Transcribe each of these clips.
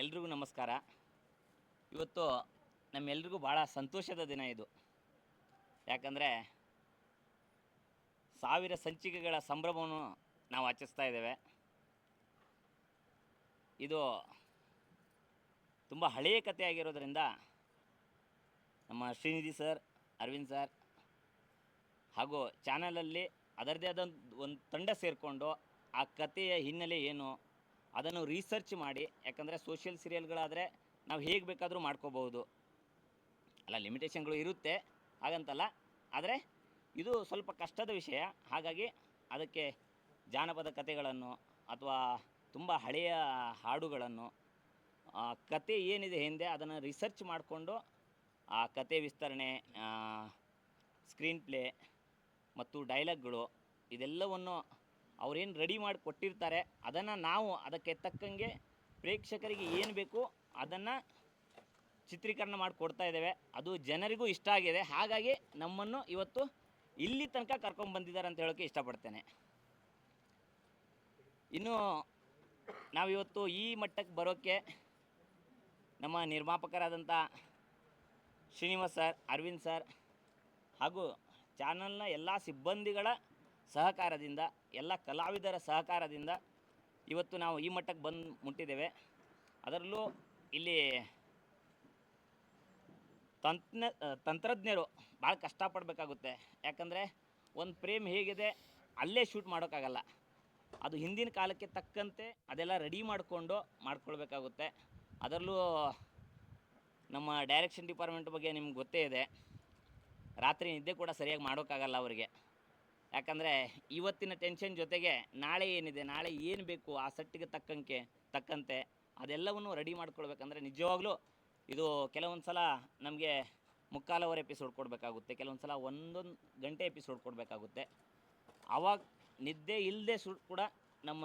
ಎಲ್ರಿಗೂ ನಮಸ್ಕಾರ. ಇವತ್ತು ನಮ್ಮೆಲ್ರಿಗೂ ಭಾಳ ಸಂತೋಷದ ದಿನ ಇದು. ಯಾಕಂದರೆ ಸಾವಿರ ಸಂಚಿಕೆಗಳ ಸಂಭ್ರಮವನ್ನು ನಾವು ಆಚರಿಸ್ತಾ ಇದ್ದೇವೆ. ಇದು ತುಂಬ ಹಳೆಯ ಕಥೆ ಆಗಿರೋದ್ರಿಂದ ನಮ್ಮ ಶ್ರೀನಿಧಿ ಸರ್, ಅರವಿಂದ್ ಸರ್ ಹಾಗೂ ಚಾನಲಲ್ಲಿ ಅದರದೇ ಆದ ಒಂದು ತಂಡ ಸೇರಿಕೊಂಡು ಆ ಕಥೆಯ ಹಿನ್ನೆಲೆ ಏನು ಅದನ್ನು ರಿಸರ್ಚ್ ಮಾಡಿ, ಯಾಕಂದರೆ ಸೋಷಿಯಲ್ ಸೀರಿಯಲ್ಗಳಾದರೆ ನಾವು ಹೇಗೆ ಬೇಕಾದರೂ ಮಾಡ್ಕೋಬಹುದು. ಅಲ್ಲ ಲಿಮಿಟೇಷನ್ಗಳು ಇರುತ್ತೆ, ಹಾಗಂತಲ್ಲ. ಆದರೆ ಇದು ಸ್ವಲ್ಪ ಕಷ್ಟದ ವಿಷಯ. ಹಾಗಾಗಿ ಅದಕ್ಕೆ ಜಾನಪದ ಕಥೆಗಳನ್ನು ಅಥವಾ ತುಂಬ ಹಳೆಯ ಹಾಡುಗಳನ್ನು ಕತೆ ಏನಿದೆ ಹಿಂದೆ ಅದನ್ನು ರಿಸರ್ಚ್ ಮಾಡಿಕೊಂಡು, ಆ ಕತೆ ವಿಸ್ತರಣೆ ಸ್ಕ್ರೀನ್ ಪ್ಲೇ ಮತ್ತು ಡೈಲಾಗ್ಗಳು ಇದೆಲ್ಲವನ್ನು ಅವ್ರೇನು ರೆಡಿ ಮಾಡಿ ಕೊಟ್ಟಿರ್ತಾರೆ, ಅದನ್ನು ನಾವು ಅದಕ್ಕೆ ತಕ್ಕಂಗೆ ಪ್ರೇಕ್ಷಕರಿಗೆ ಏನು ಬೇಕು ಅದನ್ನು ಚಿತ್ರೀಕರಣ ಮಾಡಿ ಕೊಡ್ತಾ ಇದ್ದೇವೆ. ಅದು ಜನರಿಗೂ ಇಷ್ಟ ಆಗಿದೆ. ಹಾಗಾಗಿ ನಮ್ಮನ್ನು ಇವತ್ತು ಇಲ್ಲಿ ತನಕ ಕರ್ಕೊಂಡು ಬಂದಿದ್ದಾರೆ ಅಂತ ಹೇಳೋಕ್ಕೆ ಇಷ್ಟಪಡ್ತೇನೆ. ಇನ್ನು ನಾವಿವತ್ತು ಈ ಮಟ್ಟಕ್ಕೆ ಬರೋಕ್ಕೆ ನಮ್ಮ ನಿರ್ಮಾಪಕರಾದಂಥ ಶ್ರೀನಿವಾಸ್ ಸರ್, ಅರವಿಂದ್ ಸರ್ ಹಾಗೂ ಚಾನಲ್ನ ಎಲ್ಲ ಸಿಬ್ಬಂದಿಗಳ ಸಹಕಾರದಿಂದ, ಎಲ್ಲ ಕಲಾವಿದರ ಸಹಕಾರದಿಂದ ಇವತ್ತು ನಾವು ಈ ಮಟ್ಟಕ್ಕೆ ಬಂದು ಮುಟ್ಟಿದ್ದೇವೆ. ಅದರಲ್ಲೂ ಇಲ್ಲಿ ತಂತ್ರ ತಂತ್ರಜ್ಞರು ಭಾಳ ಕಷ್ಟಪಡಬೇಕಾಗುತ್ತೆ. ಯಾಕಂದರೆ ಒಂದು ಫ್ರೇಮ್ ಹೇಗಿದೆ ಅಲ್ಲೇ ಶೂಟ್ ಮಾಡೋಕ್ಕಾಗಲ್ಲ. ಅದು ಹಿಂದಿನ ಕಾಲಕ್ಕೆ ತಕ್ಕಂತೆ ಅದೆಲ್ಲ ರೆಡಿ ಮಾಡಿಕೊಂಡು ಮಾಡ್ಕೊಳ್ಬೇಕಾಗುತ್ತೆ. ಅದರಲ್ಲೂ ನಮ್ಮ ಡೈರೆಕ್ಷನ್ ಡಿಪಾರ್ಟ್ಮೆಂಟ್ ಬಗ್ಗೆ ನಿಮ್ಗೆ ಗೊತ್ತೇ ಇದೆ. ರಾತ್ರಿ ನಿದ್ದೆ ಕೂಡ ಸರಿಯಾಗಿ ಮಾಡೋಕ್ಕಾಗಲ್ಲ ಅವರಿಗೆ. ಯಾಕಂದರೆ ಇವತ್ತಿನ ಟೆನ್ಷನ್ ಜೊತೆಗೆ ನಾಳೆ ಏನಿದೆ, ನಾಳೆ ಏನು ಬೇಕು ಆ ಸೆಟ್ಟಿಗೆ ತಕ್ಕಂಗೆ, ತಕ್ಕಂತೆ ಅದೆಲ್ಲವನ್ನು ರೆಡಿ ಮಾಡ್ಕೊಳ್ಬೇಕಂದ್ರೆ ನಿಜವಾಗ್ಲೂ ಇದು ಕೆಲವೊಂದು ಸಲ ನಮಗೆ ಮುಕ್ಕಾಲು ಎಪಿಸೋಡ್ ಕೊಡಬೇಕಾಗುತ್ತೆ ಕೆಲವೊಂದು ಸಲ ಒಂದೊಂದು ಗಂಟೆ ಎಪಿಸೋಡ್ ಕೊಡಬೇಕಾಗುತ್ತೆ. ಆವಾಗ ನಿದ್ದೆ ಇಲ್ಲದೆ ಸು ಕೂಡ ನಮ್ಮ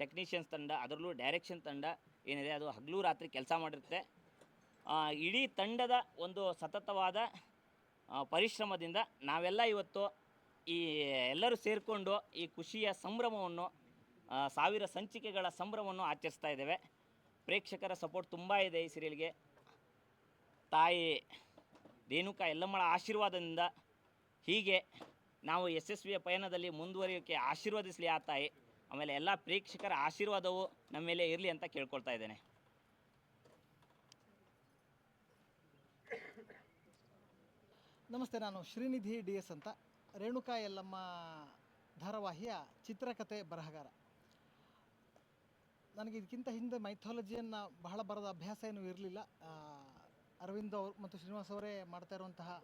ಟೆಕ್ನಿಷಿಯನ್ಸ್ ತಂಡ, ಅದರಲ್ಲೂ ಡೈರೆಕ್ಷನ್ ತಂಡ ಏನಿದೆ, ಅದು ಹಗಲು ರಾತ್ರಿ ಕೆಲಸ ಮಾಡಿರುತ್ತೆ. ಇಡೀ ತಂಡದ ಒಂದು ಸತತವಾದ ಪರಿಶ್ರಮದಿಂದ ನಾವೆಲ್ಲ ಇವತ್ತು ಈ ಎಲ್ಲರೂ ಸೇರಿಕೊಂಡು ಈ ಖುಷಿಯ ಸಂಭ್ರಮವನ್ನು ಸಾವಿರ ಸಂಚಿಕೆಗಳ ಸಂಭ್ರಮವನ್ನು ಆಚರಿಸ್ತಾ ಇದ್ದೇವೆ. ಪ್ರೇಕ್ಷಕರ ಸಪೋರ್ಟ್ ತುಂಬ ಇದೆ ಈ ಸೀರಿಯಲ್ಗೆ ತಾಯಿ ರೇಣುಕಾ ಎಲ್ಲಮ್ಮಳ ಆಶೀರ್ವಾದದಿಂದ ಹೀಗೆ ನಾವು ಯಶಸ್ವಿಯ ಪಯಣದಲ್ಲಿ ಮುಂದುವರಿಯೋಕ್ಕೆ ಆಶೀರ್ವದಿಸಲಿ ಆ ತಾಯಿ. ಆಮೇಲೆ ಎಲ್ಲ ಪ್ರೇಕ್ಷಕರ ಆಶೀರ್ವಾದವು ನಮ್ಮ ಮೇಲೆ ಇರಲಿ ಅಂತ ಕೇಳ್ಕೊಳ್ತಾ ಇದ್ದೇನೆ. ನಮಸ್ತೆ, ನಾನು ಶ್ರೀನಿಧಿ ಡಿ ಎಸ್ ಅಂತ. ರೇಣುಕಾ ಯಲ್ಲಮ್ಮ ಧಾರಾವಾಹಿಯ ಚಿತ್ರಕಥೆ ಬರಹಗಾರ. ನನಗೆ ಇದಕ್ಕಿಂತ ಹಿಂದೆ ಮೈಥಾಲಜಿಯನ್ನು ಬಹಳ ಬರದ ಅಭ್ಯಾಸ ಏನೂ ಇರಲಿಲ್ಲ. ಅರವಿಂದ್ ಅವರು ಮತ್ತು ಶ್ರೀನಿವಾಸ್ ಅವರೇ ಮಾಡ್ತಾ ಇರುವಂತಹ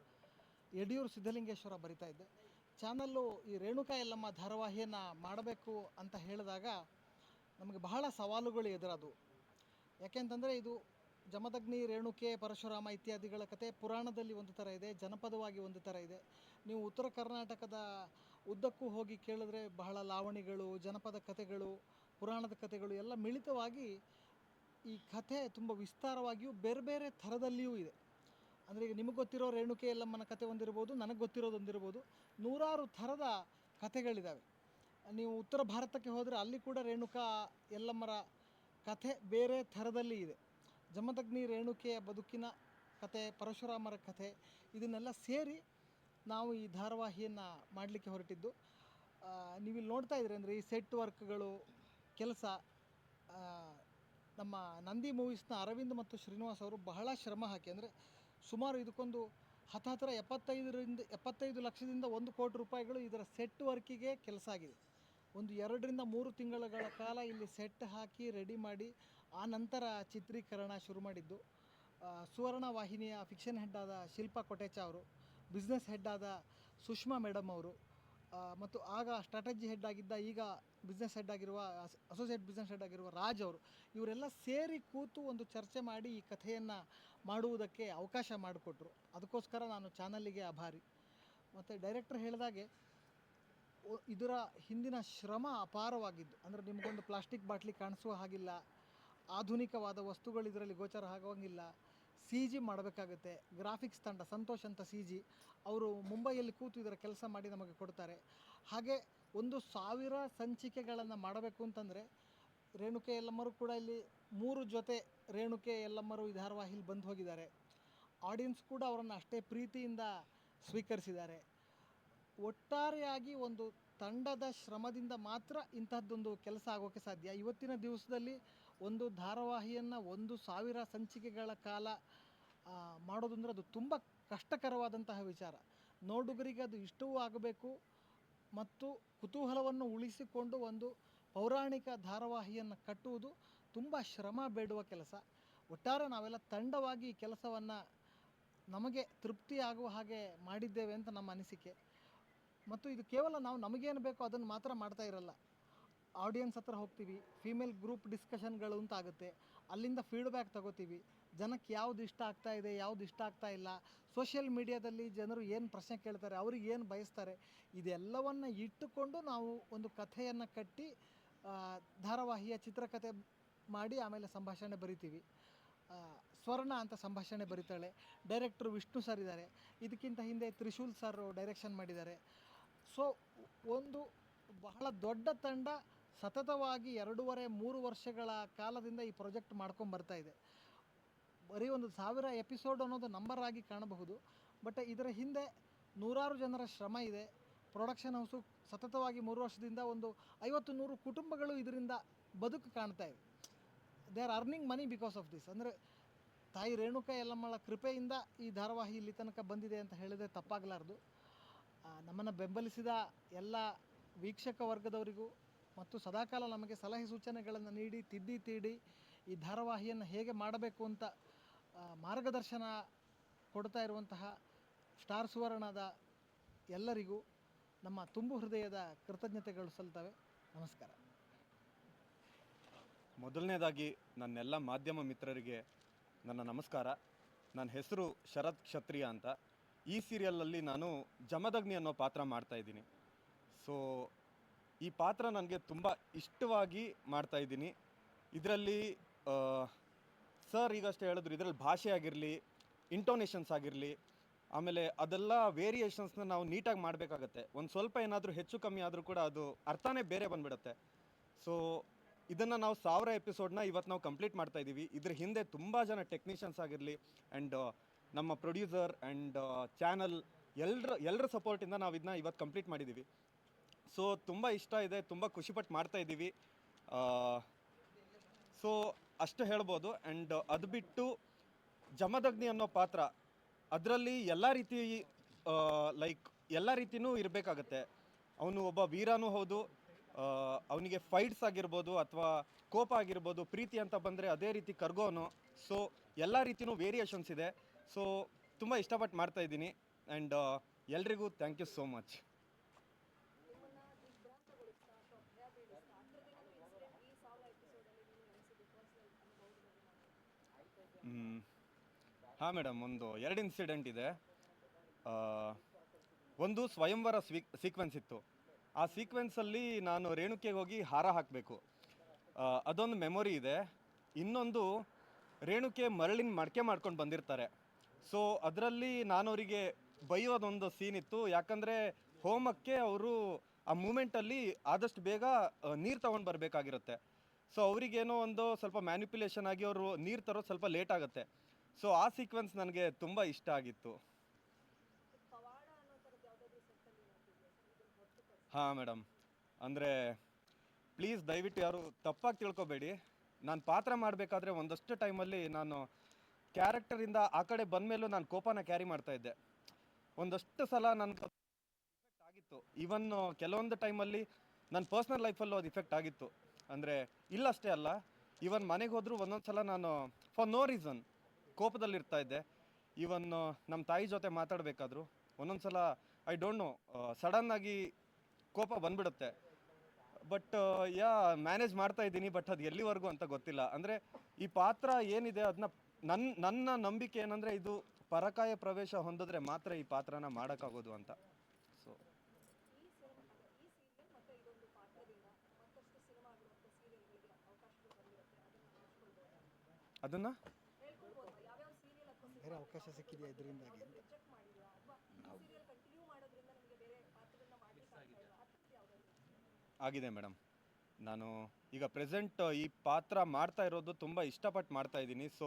ಯಡಿಯೂರು ಸಿದ್ಧಲಿಂಗೇಶ್ವರ ಬರಿತಾ ಇದ್ದೆ. ಚಾನಲ್ಲು ಈ ರೇಣುಕಾ ಯಲ್ಲಮ್ಮ ಧಾರಾವಾಹಿಯನ್ನು ಮಾಡಬೇಕು ಅಂತ ಹೇಳಿದಾಗ ನಮಗೆ ಬಹಳ ಸವಾಲುಗಳು ಎದುರಾದವು. ಯಾಕೆಂತಂದರೆ ಇದು ಜಮದಗ್ನಿ, ರೇಣುಕೆ, ಪರಶುರಾಮ ಇತ್ಯಾದಿಗಳ ಕತೆ ಪುರಾಣದಲ್ಲಿ ಒಂದು ಥರ ಇದೆ, ಜನಪದವಾಗಿ ಒಂದು ಥರ ಇದೆ. ನೀವು ಉತ್ತರ ಕರ್ನಾಟಕದ ಉದ್ದಕ್ಕೂ ಹೋಗಿ ಕೇಳಿದ್ರೆ ಬಹಳ ಲಾವಣಿಗಳು, ಜನಪದ ಕಥೆಗಳು ಪುರಾಣದ ಕಥೆಗಳು ಎಲ್ಲ ಮಿಳಿತವಾಗಿ ಈ ಕಥೆ ತುಂಬ ವಿಸ್ತಾರವಾಗಿಯೂ ಬೇರೆ ಬೇರೆ ಥರದಲ್ಲಿಯೂ ಇದೆ. ಅಂದರೆ ಈಗ ನಿಮಗೆ ಗೊತ್ತಿರೋ ರೇಣುಕೆ ಎಲ್ಲಮ್ಮನ ಕತೆ ಒಂದಿರ್ಬೋದು, ನನಗೆ ಗೊತ್ತಿರೋದು ಒಂದಿರ್ಬೋದು, ನೂರಾರು ಥರದ ಕಥೆಗಳಿದ್ದಾವೆ ನೀವು ಉತ್ತರ ಭಾರತಕ್ಕೆ ಹೋದರೆ ಅಲ್ಲಿ ಕೂಡ ರೇಣುಕಾ ಎಲ್ಲಮ್ಮರ ಕಥೆ ಬೇರೆ ಥರದಲ್ಲಿ ಇದೆ. ಜಮದಗ್ನಿ ರೇಣುಕೆಯ ಬದುಕಿನ ಕತೆ, ಪರಶುರಾಮರ ಕಥೆ ಇದನ್ನೆಲ್ಲ ಸೇರಿ ನಾವು ಈ ಧಾರಾವಾಹಿಯನ್ನು ಮಾಡಲಿಕ್ಕೆ ಹೊರಟಿದ್ದು. ನೀವಿಲ್ಲಿ ನೋಡ್ತಾ ಇದ್ದೀರಿ ಅಂದರೆ ಈ ಸೆಟ್ ವರ್ಕ್ಗಳು, ಕೆಲಸ ನಮ್ಮ ನಂದಿ ಮೂವೀಸ್ನ ಅರವಿಂದ್ ಮತ್ತು ಶ್ರೀನಿವಾಸ್ ಅವರು ಬಹಳ ಶ್ರಮ ಹಾಕಿ, ಅಂದರೆ ಸುಮಾರು ಇದಕ್ಕೊಂದು ಹತ್ತತ್ರ ಎಪ್ಪತ್ತೈದರಿಂದ ಎಪ್ಪತ್ತೈದು ಲಕ್ಷದಿಂದ ಒಂದು ಕೋಟಿ ರೂಪಾಯಿಗಳು ಇದರ ಸೆಟ್ ವರ್ಕಿಗೆ ಕೆಲಸ ಆಗಿದೆ. ಒಂದು ಎರಡರಿಂದ ಮೂರು ತಿಂಗಳುಗಳ ಕಾಲ ಇಲ್ಲಿ ಸೆಟ್ ಹಾಕಿ ರೆಡಿ ಮಾಡಿ ಆ ನಂತರ ಚಿತ್ರೀಕರಣ ಶುರು ಮಾಡಿದ್ದು. ಸುವರ್ಣ ವಾಹಿನಿಯ ಫಿಕ್ಷನ್ ಹೆಡ್ ಆದ ಶಿಲ್ಪಾ ಕೊಟೇಚ ಅವರು ಬಿಸ್ನೆಸ್ ಹೆಡ್ ಆದ ಸುಷ್ಮಾ ಮೇಡಮ್ ಅವರು ಮತ್ತು ಆಗ ಸ್ಟ್ರಾಟಜಿ ಹೆಡ್ ಆಗಿದ್ದ ಈಗ ಬಿಸ್ನೆಸ್ ಹೆಡ್ ಆಗಿರುವ ಅಸೋಸಿಯೇಟ್ ಬಿಸ್ನೆಸ್ ಹೆಡ್ ಆಗಿರುವ ರಾಜ್ ಅವರು, ಇವರೆಲ್ಲ ಸೇರಿ ಕೂತು ಒಂದು ಚರ್ಚೆ ಮಾಡಿ ಈ ಕಥೆಯನ್ನು ಮಾಡುವುದಕ್ಕೆ ಅವಕಾಶ ಮಾಡಿಕೊಟ್ರು. ಅದಕ್ಕೋಸ್ಕರ ನಾನು ಚಾನಲ್ಲಿಗೆ ಆಭಾರಿ ಮತ್ತು ಡೈರೆಕ್ಟರ್ ಹೇಳಿದಾಗೆ ಇದರ ಹಿಂದಿನ ಶ್ರಮ ಅಪಾರವಾಗಿದ್ದು, ಅಂದರೆ ನಿಮಗೊಂದು ಪ್ಲಾಸ್ಟಿಕ್ ಬಾಟ್ಲಿ ಕಾಣಿಸುವ ಹಾಗಿಲ್ಲ, ಆಧುನಿಕವಾದ ವಸ್ತುಗಳು ಇದರಲ್ಲಿ ಗೋಚರ ಆಗೋಂಗಿಲ್ಲ ಸಿ ಜಿ ಮಾಡಬೇಕಾಗುತ್ತೆ. ಗ್ರಾಫಿಕ್ಸ್ ತಂಡ ಸಂತೋಷ್ ಅಂತ ಸಿ ಜಿ ಅವರು ಮುಂಬೈಯಲ್ಲಿ ಕೂತು ಇದರ ಕೆಲಸ ಮಾಡಿ ನಮಗೆ ಕೊಡ್ತಾರೆ. ಹಾಗೆ ಒಂದು ಸಾವಿರ ಸಂಚಿಕೆಗಳನ್ನು ಮಾಡಬೇಕು ಅಂತಂದರೆ, ರೇಣುಕೆ ಎಲ್ಲಮ್ಮರು ಕೂಡ ಇಲ್ಲಿ ಮೂರು ಜೊತೆ ರೇಣುಕೆ ಎಲ್ಲಮ್ಮರು ಈ ಧಾರಾವಾಹಿಲಿ ಬಂದು ಹೋಗಿದ್ದಾರೆ. ಆಡಿಯನ್ಸ್ ಕೂಡ ಅವರನ್ನು ಅಷ್ಟೇ ಪ್ರೀತಿಯಿಂದ ಸ್ವೀಕರಿಸಿದ್ದಾರೆ. ಒಟ್ಟಾರೆಯಾಗಿ ಒಂದು ತಂಡದ ಶ್ರಮದಿಂದ ಮಾತ್ರ ಇಂತಹದ್ದೊಂದು ಕೆಲಸ ಆಗೋಕ್ಕೆ ಸಾಧ್ಯ. ಇವತ್ತಿನ ದಿವಸದಲ್ಲಿ ಒಂದು ಧಾರಾವಾಹಿಯನ್ನು, ಒಂದು ಸಾವಿರ ಸಂಚಿಕೆಗಳ ಕಾಲ ಮಾಡೋದಂದ್ರೆ ಅದು ತುಂಬ ಕಷ್ಟಕರವಾದಂತಹ ವಿಚಾರ. ನೋಡುಗರಿಗೆ ಅದು ಇಷ್ಟವೂ ಆಗಬೇಕು ಮತ್ತು ಕುತೂಹಲವನ್ನು ಉಳಿಸಿಕೊಂಡು ಒಂದು ಪೌರಾಣಿಕ ಧಾರಾವಾಹಿಯನ್ನು ಕಟ್ಟುವುದು ತುಂಬ ಶ್ರಮ ಬೇಡುವ ಕೆಲಸ. ಒಟ್ಟಾರೆ ನಾವೆಲ್ಲ ತಂಡವಾಗಿ ಈ ಕೆಲಸವನ್ನು ನಮಗೆ ತೃಪ್ತಿ ಆಗುವ ಹಾಗೆ ಮಾಡಿದ್ದೇವೆ ಅಂತ ನಮ್ಮ ಅನಿಸಿಕೆ. ಮತ್ತು ಇದು ಕೇವಲ ನಾವು ನಮಗೇನು ಬೇಕೋ ಅದನ್ನು ಮಾತ್ರ ಮಾಡ್ತಾ ಇರಲ್ಲ. ಆಡಿಯನ್ಸ್ ಹತ್ರ ಹೋಗ್ತೀವಿ, ಫೀಮೇಲ್ ಗ್ರೂಪ್ ಡಿಸ್ಕಷನ್ಗಳು ಅಂತ ಆಗುತ್ತೆ ಅಲ್ಲಿಂದ ಫೀಡ್ಬ್ಯಾಕ್ ತಗೋತೀವಿ. ಜನಕ್ಕೆ ಯಾವ್ದು ಇಷ್ಟ ಆಗ್ತಾ ಇದೆ, ಯಾವ್ದು ಇಷ್ಟ ಆಗ್ತಾ ಇಲ್ಲ, ಸೋಷಿಯಲ್ ಮೀಡಿಯಾದಲ್ಲಿ ಜನರು ಏನು ಪ್ರಶ್ನೆ ಕೇಳ್ತಾರೆ, ಅವ್ರಿಗೆ ಏನು ಬಯಸ್ತಾರೆ, ಇದೆಲ್ಲವನ್ನು ಇಟ್ಟುಕೊಂಡು ನಾವು ಒಂದು ಕಥೆಯನ್ನು ಕಟ್ಟಿ ಧಾರಾವಾಹಿಯ ಚಿತ್ರಕಥೆ ಮಾಡಿ ಆಮೇಲೆ ಸಂಭಾಷಣೆ ಬರಿತೀವಿ. ಸ್ವರ್ಣ ಅಂತ ಸಂಭಾಷಣೆ ಬರೀತಾಳೆ. ಡೈರೆಕ್ಟ್ರು ವಿಷ್ಣು ಸರ್ ಇದ್ದಾರೆ. ಇದಕ್ಕಿಂತ ಹಿಂದೆ ತ್ರಿಶೂಲ್ ಸರ್ ಡೈರೆಕ್ಷನ್ ಮಾಡಿದ್ದಾರೆ. ಸೊ ಒಂದು ಬಹಳ ದೊಡ್ಡ ತಂಡ ಸತತವಾಗಿ ಎರಡೂವರೆ, ಮೂರು ವರ್ಷಗಳ ಕಾಲದಿಂದ ಈ ಪ್ರಾಜೆಕ್ಟ್ ಮಾಡ್ಕೊಂಡು ಬರ್ತಾ ಇದೆ. ಬರೀ ಒಂದು ಸಾವಿರ ಎಪಿಸೋಡ್ ಅನ್ನೋದು ನಂಬರ್ ಆಗಿ ಕಾಣಬಹುದು. ಬಟ್ ಇದರ ಹಿಂದೆ ನೂರಾರು ಜನರ ಶ್ರಮ ಇದೆ. ಪ್ರೊಡಕ್ಷನ್ ಹೌಸು ಸತತವಾಗಿ ಮೂರು ವರ್ಷದಿಂದ ಒಂದು ಐವತ್ತು ನೂರು ಕುಟುಂಬಗಳು ಇದರಿಂದ ಬದುಕು ಕಾಣ್ತಾ ಇದೆ. They are earning money because of this ಅಂದರೆ ತಾಯಿ ರೇಣುಕಾ ಯಲ್ಲಮ್ಮಳ ಕೃಪೆಯಿಂದ ಈ ಧಾರಾವಾಹಿ ಇಲ್ಲಿ ತನಕ ಬಂದಿದೆ ಅಂತ ಹೇಳಿದರೆ ತಪ್ಪಾಗಲಾರ್ದು. ನಮ್ಮನ್ನು ಬೆಂಬಲಿಸಿದ ಎಲ್ಲ ವೀಕ್ಷಕ ವರ್ಗದವರಿಗೂ ಮತ್ತು ಸದಾಕಾಲ ನಮಗೆ ಸಲಹೆ ಸೂಚನೆಗಳನ್ನು ನೀಡಿ, ತಿದ್ದಿ ತೀಡಿ ಈ ಧಾರಾವಾಹಿಯನ್ನು ಹೇಗೆ ಮಾಡಬೇಕು ಅಂತ ಮಾರ್ಗದರ್ಶನ ಕೊಡ್ತಾ ಇರುವಂತಹ ಸ್ಟಾರ್ ಸುವರ್ಣದ ಎಲ್ಲರಿಗೂ ನಮ್ಮ ತುಂಬು ಹೃದಯದ ಕೃತಜ್ಞತೆಗಳು ಸಲ್ತವೆ ನಮಸ್ಕಾರ. ಮೊದಲನೇದಾಗಿ ನನ್ನೆಲ್ಲ ಮಾಧ್ಯಮ ಮಿತ್ರರಿಗೆ ನನ್ನ ನಮಸ್ಕಾರ. ನನ್ನ ಹೆಸರು ಶರತ್ ಕ್ಷತ್ರಿಯ ಅಂತ. ಈ ಸೀರಿಯಲಲ್ಲಿ ನಾನು ಜಮದಗ್ನಿ ಅನ್ನೋ ಪಾತ್ರ ಮಾಡ್ತಾ ಇದ್ದೀನಿ. ಸೊ ಈ ಪಾತ್ರ ನನಗೆ ತುಂಬ ಇಷ್ಟವಾಗಿ ಮಾಡ್ತಾ ಇದ್ದೀನಿ. ಇದರಲ್ಲಿ ಸರ್ ಈಗಷ್ಟೇ ಹೇಳಿದ್ರು, ಇದರಲ್ಲಿ ಭಾಷೆ ಆಗಿರಲಿ ಇಂಟೋನೇಷನ್ಸ್ ಆಗಿರಲಿ, ಆಮೇಲೆ ಅದೆಲ್ಲ ವೇರಿಯೇಷನ್ಸ್ನ ನಾವು ನೀಟಾಗಿ ಮಾಡಬೇಕಾಗತ್ತೆ. ಒಂದು ಸ್ವಲ್ಪ ಏನಾದರೂ ಹೆಚ್ಚು ಕಮ್ಮಿ ಆದರೂ ಕೂಡ ಅದು ಅರ್ಥನೇ ಬೇರೆ ಬಂದ್ಬಿಡುತ್ತೆ. ಸೊ ಇದನ್ನು ನಾವು ಸಾವಿರ ಎಪಿಸೋಡ್ನ ಇವತ್ತು ನಾವು ಕಂಪ್ಲೀಟ್ ಮಾಡ್ತಾ ಇದ್ದೀವಿ ಇದ್ರ ಹಿಂದೆ ತುಂಬ ಜನ ಟೆಕ್ನಿಷಿಯನ್ಸ್ ಆಗಿರಲಿ ಆ್ಯಂಡ್ ನಮ್ಮ ಪ್ರೊಡ್ಯೂಸರ್ ಆ್ಯಂಡ್ ಚಾನಲ್ ಎಲ್ಲರ ಎಲ್ಲರ ಸಪೋರ್ಟಿಂದ ನಾವು ಇದನ್ನ ಇವತ್ತು ಕಂಪ್ಲೀಟ್ ಮಾಡಿದ್ದೀವಿ ಸೊ, ತುಂಬ ಇಷ್ಟ ಇದೆ, ತುಂಬ ಖುಷಿಪಟ್ಟು ಮಾಡ್ತಾ ಇದ್ದೀವಿ ಸೊ, ಅಷ್ಟು ಹೇಳ್ಬೋದು. ಆ್ಯಂಡ್ ಅದು ಬಿಟ್ಟು ಜಮದಗ್ನಿ ಅನ್ನೋ ಪಾತ್ರ, ಅದರಲ್ಲಿ ಎಲ್ಲ ರೀತಿ ಲೈಕ್ ಎಲ್ಲ ರೀತಿಯೂ ಇರಬೇಕಾಗತ್ತೆ. ಅವನು ಒಬ್ಬ ವೀರನೂ ಹೌದು ಅವನಿಗೆ ಫೈಟ್ಸ್ ಆಗಿರ್ಬೋದು ಅಥವಾ ಕೋಪ ಆಗಿರ್ಬೋದು, ಪ್ರೀತಿ ಅಂತ ಬಂದರೆ ಅದೇ ರೀತಿ ಕರ್ಗೋನು. ಸೊ, ಎಲ್ಲ ರೀತಿನೂ ವೇರಿಯೇಷನ್ಸ್ ಇದೆ. ಸೊ ತುಂಬ ಇಷ್ಟಪಟ್ಟು ಮಾಡ್ತಾ ಇದ್ದೀನಿ. ಆ್ಯಂಡ್ ಎಲ್ರಿಗೂ ಥ್ಯಾಂಕ್ ಯು ಸೋ ಮಚ್ ಹಾಂ ಮೇಡಮ್ ಒಂದು ಎರಡು ಇನ್ಸಿಡೆಂಟ್ ಇದೆ. ಒಂದು ಸ್ವಯಂವರ ಸ್ವೀ ಸೀಕ್ವೆನ್ಸ್ ಇತ್ತು. ಆ ಸೀಕ್ವೆನ್ಸಲ್ಲಿ ನಾನು ರೇಣುಕೆಗೆ ಹೋಗಿ ಹಾರ ಹಾಕಬೇಕು. ಅದೊಂದು ಮೆಮೊರಿ ಇದೆ. ಇನ್ನೊಂದು, ರೇಣುಕೆ ಮರಳಿನ ಮಡಕೆ ಮಾಡ್ಕೊಂಡು ಬಂದಿರ್ತಾರೆ. ಸೊ ಅದರಲ್ಲಿ ನಾನು ಅವರಿಗೆ ಬೈಯೋದೊಂದು ಸೀನ್ ಇತ್ತು. ಯಾಕಂದರೆ ಹೋಮಕ್ಕೆ ಅವರು ಆ ಮೂಮೆಂಟಲ್ಲಿ ಆದಷ್ಟು ಬೇಗ ನೀರು ತೊಗೊಂಡು ಬರಬೇಕಾಗಿರುತ್ತೆ. ಸೊ ಅವರಿಗೇನೋ ಒಂದು ಸ್ವಲ್ಪ ಮ್ಯಾನಿಪ್ಯುಲೇಷನ್ ಆಗಿ ಅವರು ನೀರು ತರೋದು ಸ್ವಲ್ಪ ಲೇಟ್ ಆಗುತ್ತೆ. ಸೊ ಆ ಸೀಕ್ವೆನ್ಸ್ ನನಗೆ ತುಂಬ ಇಷ್ಟ ಆಗಿತ್ತು. ಹಾಂ ಮೇಡಮ್ ಅಂದರೆ ಪ್ಲೀಸ್ ದಯವಿಟ್ಟು ಯಾರು ತಪ್ಪಾಗಿ ತಿಳ್ಕೊಬೇಡಿ. ನಾನು ಪಾತ್ರ ಮಾಡಬೇಕಾದ್ರೆ ಒಂದಷ್ಟು ಟೈಮಲ್ಲಿ ನಾನು ಕ್ಯಾರೆಕ್ಟರಿಂದ ಆ ಕಡೆ ಬಂದಮೇಲೂ ನಾನು ಕೋಪನ ಕ್ಯಾರಿ ಮಾಡ್ತಾ ಇದ್ದೆ. ಒಂದಷ್ಟು ಸಲ ನನ್ನ ಇಫೆಕ್ಟ್ ಆಗಿತ್ತು. ಈವನ್ ಕೆಲವೊಂದು ಟೈಮಲ್ಲಿ ನನ್ನ ಪರ್ಸ್ನಲ್ ಲೈಫಲ್ಲೂ ಅದು ಇಫೆಕ್ಟ್ ಆಗಿತ್ತು. ಅಂದರೆ ಇಲ್ಲಷ್ಟೇ ಅಲ್ಲ ಇವನ್ ಮನೆಗೆ ಹೋದರೂ ಒಂದೊಂದು ಸಲ ನಾನು ಫಾರ್ ನೋ ರೀಸನ್ ಕೋಪದಲ್ಲಿರ್ತಾ ಇದ್ದೆ. ಇವನ್ ನಮ್ಮ ತಾಯಿ ಜೊತೆ ಮಾತಾಡಬೇಕಾದ್ರು, ಒಂದೊಂದು ಸಲ ಐ ಡೋಂಟ್ ನೋ ಸಡನ್ನಾಗಿ ಕೋಪ ಬಂದ್ಬಿಡುತ್ತೆ. ಬಟ್ ಯಾ ಮ್ಯಾನೇಜ್ ಮಾಡ್ತಾ ಇದ್ದೀನಿ ಬಟ್ ಅದು ಎಲ್ಲಿವರೆಗೂ ಅಂತ ಗೊತ್ತಿಲ್ಲ. ಅಂದರೆ ಈ ಪಾತ್ರ ಏನಿದೆ ಅದನ್ನ ನನ್ನ ನನ್ನ ನಂಬಿಕೆ ಏನಂದರೆ ಇದು ಪರಕಾಯ ಪ್ರವೇಶ ಹೊಂದಿದ್ರೆ ಮಾತ್ರ ಈ ಪಾತ್ರನ ಮಾಡೋಕ್ಕಾಗೋದು ಅಂತ. ಸೊ ಅದನ್ನು? ಬೇರೆ ಅವಕಾಶ ಸಿಕ್ಕಿದೆಯಾ ಇದರಿಂದಾಗಿ? ಆಗಿದೆ ಮೇಡಮ್. ನಾನು ಈಗ ಪ್ರೆಸೆಂಟ್ ಈ ಪಾತ್ರ ಮಾಡ್ತಾ ಇರೋದು ತುಂಬ ಇಷ್ಟಪಟ್ಟು ಮಾಡ್ತಾ ಇದ್ದೀನಿ. ಸೊ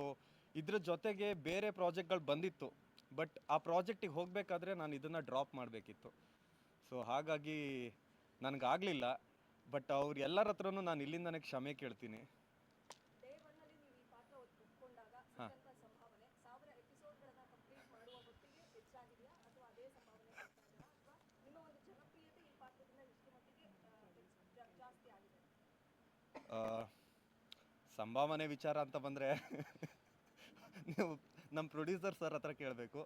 ಇದ್ರ ಜೊತೆಗೆ ಬೇರೆ ಪ್ರಾಜೆಕ್ಟ್ಗಳು ಬಂದಿತ್ತು. ಬಟ್ ಆ ಪ್ರಾಜೆಕ್ಟಿಗೆ ಹೋಗಬೇಕಾದ್ರೆ ನಾನು ಇದನ್ನು ಡ್ರಾಪ್ ಮಾಡಬೇಕಿತ್ತು. ಸೊ ಹಾಗಾಗಿ ನನಗಾಗಲಿಲ್ಲ. ಬಟ್ ಅವ್ರು ಎಲ್ಲರ ಹತ್ರನೂ ನಾನು ಇಲ್ಲಿಂದನೇ ಕ್ಷಮೆ ಕೇಳ್ತೀನಿ. ಹಾಂ. ಸಂಭಾವನೆ ವಿಚಾರ ಅಂತ ಬಂದರೆ ನಮ್ಮ ಪ್ರೊಡ್ಯೂಸರ್ ಸರ್ ಹತ್ರ ಕೇಳಬೇಕು.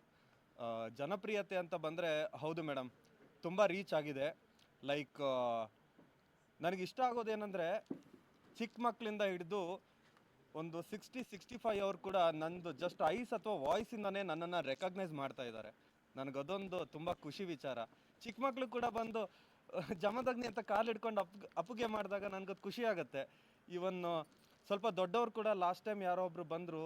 ಜನಪ್ರಿಯತೆ ಅಂತ ಬಂದರೆ ಹೌದು ಮೇಡಮ್ ತುಂಬ ರೀಚ್ ಆಗಿದೆ. ಲೈಕ್ ನನಗೆ ಇಷ್ಟ ಆಗೋದೇನೆಂದರೆ ಚಿಕ್ಕ ಮಕ್ಕಳಿಂದ ಹಿಡಿದು ಒಂದು ಸಿಕ್ಸ್ಟಿ ಸಿಕ್ಸ್ಟಿ ಫೈವ್ ಅವ್ರು ಕೂಡ ನಂದು ಜಸ್ಟ್ ಐಸ್ ಅಥವಾ ವಾಯ್ಸಿಂದನೇ ನನ್ನನ್ನು ರೆಕಗ್ನೈಸ್ ಮಾಡ್ತಾ ಇದ್ದಾರೆ. ನನಗದೊಂದು ತುಂಬ ಖುಷಿ ವಿಚಾರ. ಚಿಕ್ಕ ಮಕ್ಕಳು ಕೂಡ ಬಂದು ಜಮದಗ್ನಿ ಅಂತ ಕಾಲು ಹಿಡ್ಕೊಂಡು ಅಪ್, ಅಪ್ಪುಗೆ ಮಾಡಿದಾಗ ನನಗದು ಖುಷಿ ಆಗುತ್ತೆ. ಇವನ್ ಸ್ವಲ್ಪ ದೊಡ್ಡವ್ರು ಕೂಡ ಲಾಸ್ಟ್ ಟೈಮ್ ಯಾರೋ ಒಬ್ಬರು ಬಂದರು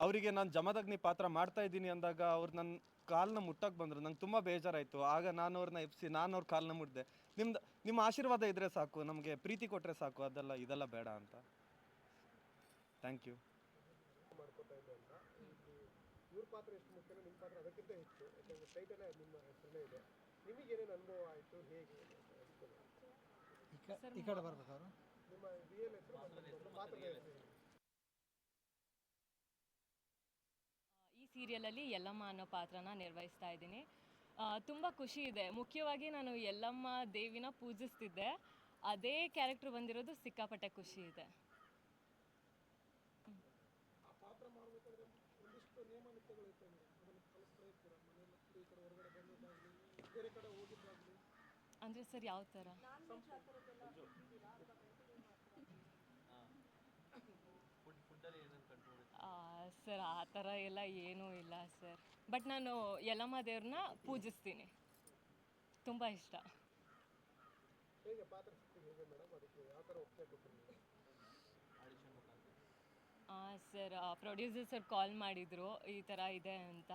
ಅವರಿಗೆ ನಾನು ಜಮದಗ್ನಿ ಪಾತ್ರ ಮಾಡ್ತಾ ಇದ್ದೀನಿ ಅಂದಾಗ ಅವ್ರು ನನ್ನ ಕಾಲನ್ನ ಮುಟ್ಟಕ್ಕೆ ಬಂದರು. ನಂಗೆ ತುಂಬ ಬೇಜಾರಾಯಿತು. ಆಗ ನಾನು ಅವ್ರನ್ನ ಎಪ್ಸಿ ನಾನು ಅವ್ರ ಕಾಲನ್ನ ಮುಟ್ಟಿದೆ ನಿಮ್ದು ನಿಮ್ಮ ಆಶೀರ್ವಾದ ಇದ್ದರೆ ಸಾಕು. ನಮಗೆ ಪ್ರೀತಿ ಕೊಟ್ಟರೆ ಸಾಕು. ಅದೆಲ್ಲ ಇದೆಲ್ಲ ಬೇಡ ಅಂತ. Thank you. ಮಾಡ್ಕೋತಾ ಇವ್ರ ಪಾತ್ರ ಎಷ್ಟು ಮುಖ್ಯನೋ ನಿಮ್ಮ ಪಾತ್ರ ಅದಕ್ಕಿಂತ ಹೆಚ್ಚು. ಯಾಕಂದ್ರೆ ಟೈಟಲೇ ನಿಮ್ಮ ಹೆಸರಲ್ಲೇ ಇದೆ. ನಿಮಗೇನೇನು ಅನುಭವ ಆಯಿತು? ಹೇಗೆ? ಈ ಕಡೆ ಬರ್ಬೇಕು ಅವರು ನಿಮ್ಮ ರಿಯಲ್ ಹೆಸರು ಮತ್ತು ಪಾತ್ರದ ಹೆಸರು ಸೀರಿಯಲಲ್ಲಿ ಯಲ್ಲಮ್ಮ ಅನ್ನೋ ಪಾತ್ರನ ನಿರ್ವಹಿಸ್ತಾ ಇದ್ದೀನಿ. ತುಂಬ ಖುಷಿ ಇದೆ. ಮುಖ್ಯವಾಗಿ ನಾನು ಯಲ್ಲಮ್ಮ ದೇವಿನ ಪೂಜಿಸ್ತಿದ್ದೆ. ಅದೇ ಕ್ಯಾರೆಕ್ಟರ್ ಬಂದಿರೋದು ಸಿಕ್ಕಾಪಟ್ಟೆ ಖುಷಿ ಇದೆ. ಆ ಸರ್ ಯಾವ ಒಂದಿಷ್ಟು ನಿಯಮ ನಿತ್ಯಗಳು ಇರ್ತವೆ ಅದನ್ನು ಕಲಿಸ್ತಾ ಇರ್ತೀರ ಮನೆಯಲ್ಲಿ ಈ ಕಡೆ ಹೊರಗಡೆ ಬಂದಿದ್ದಾಗಲಿ ಬೇರೆ ಕಡೆ ಹೋಗಿದ್ದಾಗಲಿ ಅಂದರೆ ಸರ್ ಯಾವ ಥರ ನಾನ್ ವೆಜ್ ಆ ಥರದ್ದೆಲ್ಲ ಇದ್ದೀರಾ ಅಥವಾ ಕಂಟಿನ್ಯೂ ಮಾಡ್ತೀರಾ ಸರ್ ಆ ಥರ ಎಲ್ಲ ಏನೂ ಇಲ್ಲ ಸರ್. ಬಟ್ ನಾನು ಯಲಮ್ಮ ದೇವ್ರನ್ನ ಪೂಜಿಸ್ತೀನಿ. ತುಂಬ ಇಷ್ಟ. ಸರ್ ಪ್ರೊಡ್ಯೂಸರ್ ಸರ್ ಕಾಲ್ ಮಾಡಿದರು ಈ ಥರ ಇದೆ ಅಂತ.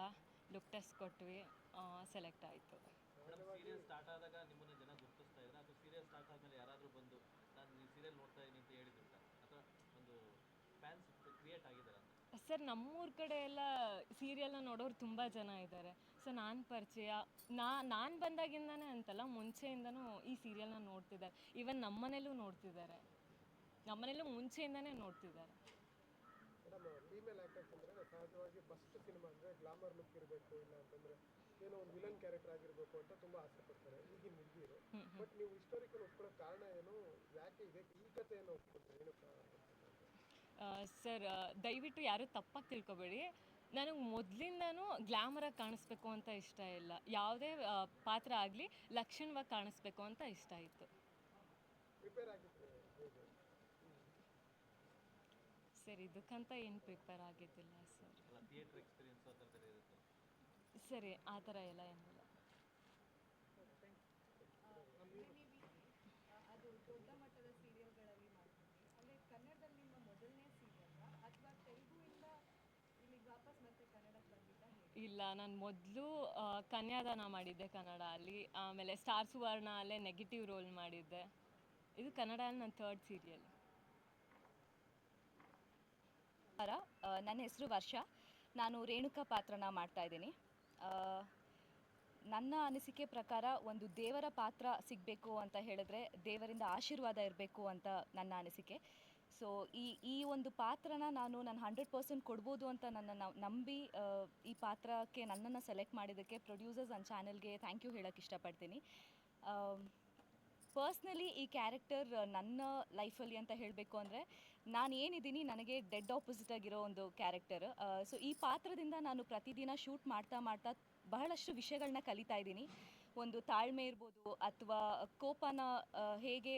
ಲುಕ್ ಟೆಸ್ಟ್ ಕೊಟ್ವಿ ಸೆಲೆಕ್ಟ್ ಆಯಿತು ಸೀರಿಯಲ್ ಸ್ಟಾರ್ಟ್ ಆದಾಗ ನಿಮ್ಮನ್ನ ಜನ ಗುರುತಿಸ್ತಾ ಇದ್ರ ಅಥವಾ ಸೀರಿಯಲ್ ಸ್ಟಾರ್ಟ್ ಆದ್ಮೇಲೆ ಯಾರಾದರೂ ಬಂದು ನಾನು ಈ ಸೀರಿಯಲ್ ನೋಡ್ತಾ ಇದ್ದೀನಿ ಅಂತ ಹೇಳಿದ್ರು ಅಥವಾ ಒಂದು ಫ್ಯಾನ್ಸ್ ಕ್ರಿಯೇಟ್ ಆಗಿದ್ದಾರೆ ಅಂತ ಸರ್ ನಮ್ಮೂರ ಕಡೆ ಎಲ್ಲ ಸೀರಿಯಲ್ನ ನೋಡೋರು ತುಂಬ ಜನ ಇದ್ದಾರೆ ಸೊ ನಾನು ಪರಿಚಯ ನಾ ನಾನು ಬಂದಾಗಿಂದನೇ ಅಂತಲ್ಲ ಮುಂಚೆಯಿಂದನೂ ಈ ಸೀರಿಯಲ್ನ ನೋಡ್ತಿದ್ದಾರೆ. ಈವನ್ ನಮ್ಮನೇಲೂ ನೋಡ್ತಿದ್ದಾರೆ. ನಮ್ಮನೇಲೂ ಮುಂಚೆಯಿಂದನೇ ನೋಡ್ತಿದ್ದಾರೆ. ಮೇಡಮ್ ಫೀಮೇಲ್ ಆ್ಯಕ್ಟರ್ಸ್ ಅಂದರೆ ಸಹಜವಾಗಿ ಫಸ್ಟ್ ಸಿನಿಮಾ ಅಂದರೆ ಗ್ಲಾಮರ್ ಲುಕ್ ಇರಬೇಕು ಇಲ್ಲ ಅಂತಂದರೆ ಏನೋ ಒಂದು ವಿಲನ್ ಕ್ಯಾರೆಕ್ಟರ್ ಆಗಿರಬೇಕು ಅಂತ ತುಂಬ ಆಸೆ ಪಡ್ತಾರೆ. ಈಗಿನ ಹುಡುಗಿರು. ಬಟ್ ನೀವು ಹಿಸ್ಟೋರಿಕಲ್ ಒಪ್ಕೊಳ್ಳೋ ಕಾರಣ ಏನು ಯಾಕೆ ಇದೆ? ಈ ಕಥೆಯನ್ನು ಏನು ಏನಕ್ಕೆ ಸರ್ ದಯವಿಟ್ಟು ಯಾರೂ ತಪ್ಪಾಗಿ ತಿಳ್ಕೊಬೇಡಿ. ನನಗೆ ಮೊದಲಿಂದನೂ ಗ್ಲ್ಯಾಮರಾಗಿ ಕಾಣಿಸ್ಬೇಕು ಅಂತ ಇಷ್ಟ ಇಲ್ಲ. ಯಾವುದೇ ಪಾತ್ರ ಆಗಲಿ ಲಕ್ಷಣವಾಗಿ ಕಾಣಿಸ್ಬೇಕು ಅಂತ ಇಷ್ಟ ಇತ್ತು. ಸರ್ ಇದಕ್ಕಂತ ಏನು ಪ್ರಿಪೇರ್ ಆಗಿದ್ದಿಲ್ಲ ಸರ್. ಸರಿ ಆ ಥರ ಎಲ್ಲ ಏನಿಲ್ಲ. ಅದು ದೊಡ್ಡ ಮಟ್ಟದ ಸೀರಿಯಲ್ಗಳಲ್ಲಿ ಮಾಡ್ತೀವಿ ಅಂದರೆ ಕನ್ನಡದಲ್ಲಿ ಮೊದಲನೇ ಸೀರಿಯಲ್ ಅಥವಾ ತೆಲುಗುವಿಂದ ಇಲ್ಲಿಗೆ ವಾಪಸ್ ಮತ್ತೆ ಕನ್ನಡಕ್ಕೆ ಬಂದಿದ್ದ ಹೇಗೆ? ಇಲ್ಲ ನಾನು ಮೊದಲು ಕನ್ಯಾದಾನ ಮಾಡಿದ್ದೆ ಕನ್ನಡ ಅಲ್ಲಿ. ಆಮೇಲೆ ಸ್ಟಾರ್ ಸುವರ್ಣ ಅಲ್ಲೇ ನೆಗೆಟಿವ್ ರೋಲ್ ಮಾಡಿದ್ದೆ. ಇದು ಕನ್ನಡ ಅಲ್ಲಿ ನನ್ನ ಥರ್ಡ್ ಸೀರಿಯಲ್ ನನ್ನ ಹೆಸರು ವರ್ಷ. ನಾನು ರೇಣುಕಾ ಪಾತ್ರನ ಮಾಡ್ತಾ ಇದ್ದೀನಿ. ನನ್ನ ಅನಿಸಿಕೆ ಪ್ರಕಾರ ಒಂದು ದೇವರ ಪಾತ್ರ ಸಿಗಬೇಕು ಅಂತ ಹೇಳಿದ್ರೆ ದೇವರಿಂದ ಆಶೀರ್ವಾದ ಇರಬೇಕು ಅಂತ ನನ್ನ ಅನಿಸಿಕೆ. ಸೊ ಈ ಈ ಒಂದು ಪಾತ್ರನ ನಾನು ನಾನು ಹಂಡ್ರೆಡ್ ಪರ್ಸೆಂಟ್ ಕೊಡ್ಬೋದು ಅಂತ ನನ್ನ ನಂಬಿ ಈ ಪಾತ್ರಕ್ಕೆ ನನ್ನನ್ನು ಸೆಲೆಕ್ಟ್ ಮಾಡಿದ್ದಕ್ಕೆ ಪ್ರೊಡ್ಯೂಸರ್ಸ್ ಆ್ಯಂಡ್ ಚಾನೆಲ್ಗೆ ಥ್ಯಾಂಕ್ ಯು ಹೇಳೋಕ್ಕೆ ಇಷ್ಟಪಡ್ತೀನಿ. ಪರ್ಸ್ನಲಿ ಈ ಕ್ಯಾರೆಕ್ಟರ್ ನನ್ನ ಲೈಫಲ್ಲಿ ಅಂತ ಹೇಳಬೇಕು ಅಂದರೆ ನಾನು ಏನಿದ್ದೀನಿ ನನಗೆ ಡೆಡ್ ಆಪೋಸಿಟ್ ಆಗಿರೋ ಒಂದು ಕ್ಯಾರೆಕ್ಟರ್ ಸೊ ಈ ಪಾತ್ರದಿಂದ ನಾನು ಪ್ರತಿದಿನ ಶೂಟ್ ಮಾಡ್ತಾ ಮಾಡ್ತಾ ಬಹಳಷ್ಟು ವಿಷಯಗಳನ್ನ ಕಲಿತಾ ಇದ್ದೀನಿ. ಒಂದು ತಾಳ್ಮೆ ಇರ್ಬೋದು ಅಥವಾ ಕೋಪನ ಹೇಗೆ